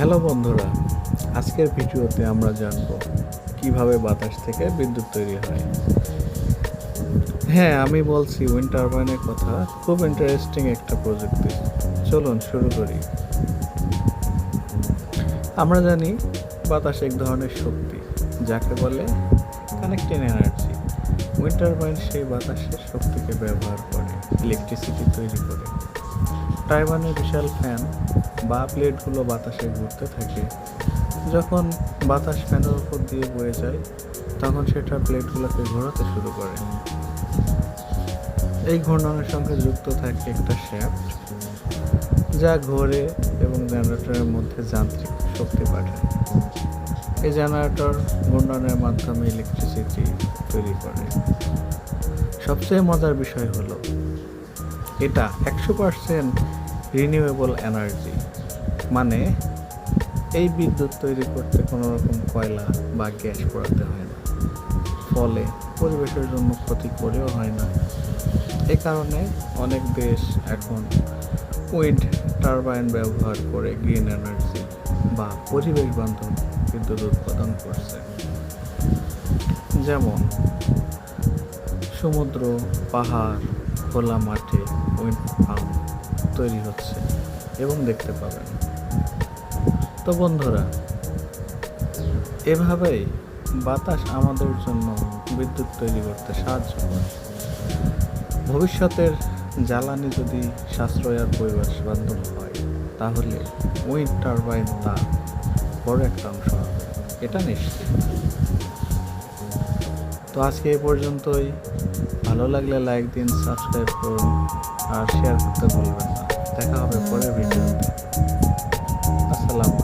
Hello বন্ধুরা, আজকের ভিডিওতে আমরা জানব কীভাবে বাতাস থেকে বিদ্যুৎ তৈরি হয়। হ্যাঁ আমি বলছি উইন্ড টারবাইনের কথা, খুব ইন্টারেস্টিং একটা প্রযুক্তি। চলুন শুরু করি। আমরা জানি বাতাস এক ধরনের শক্তি, যাকে বলে কানেক্টিং এনার্জি উইন্ড টারবাইন সেই বাতাসের শক্তিকে ব্যবহার করে ইলেকট্রিসিটি তৈরি করে। টারবাইনের বিশাল ফ্যান, বা প্লেটগুলো বাতাসে ঘুরতে থাকে। যখন বাতাস ফ্যানের উপর দিয়ে বয়ে যায়, তখন সেটা প্লেটগুলোকে ঘোরাতে শুরু করে। এই ঘূর্ণনের সঙ্গে যুক্ত থাকে একটা শ্যাফট, যা ঘোরে এবং জেনারেটরের মধ্যে যান্ত্রিক শক্তি পাঠায় এই জেনারেটর ঘূর্ণনের মাধ্যমে ইলেকট্রিসিটি তৈরি করে। সবচেয়ে মজার বিষয় হলো এটা একশো পার্সেন্ট রিনিউয়েবল এনার্জি মানে এই বিদ্যুৎ তৈরি করতে কোনো রকম কয়লা বা গ্যাস পোড়াতে হয় না। ফলে পরিবেশের জন্য ক্ষতি করেও হয় না। এই কারণে অনেক দেশ এখন উইন্ড টারবাইন ব্যবহার করে গ্রিন এনার্জি বা পরিবেশ বান্ধব বিদ্যুৎ উৎপাদন করছে। যেমন সমুদ্র, পাহাড়, খোলা মাঠে উইন্ড ফার্ম তৈরি হচ্ছে এবং দেখতে পাবেন। তো বন্ধুরা, এভাবেই বাতাস আমাদের জন্য বিদ্যুৎ তৈরি করতে সাহায্য করে। ভবিষ্যতের জ্বালানি যদি সাশ্রয় আর পরিবেশ বান্ধব হয়, তাহলে উইন্ড টারবাইন তার বড় একটা অংশ হবে। এটা নিশ্চিত। তো আজকে এ পর্যন্তই। ভালো লাগলে লাইক দিন সাবস্ক্রাইব করুন, আর শেয়ার করতে ভুলবেন না। দেখা হবে পরের ভিডিওতে আসসালামু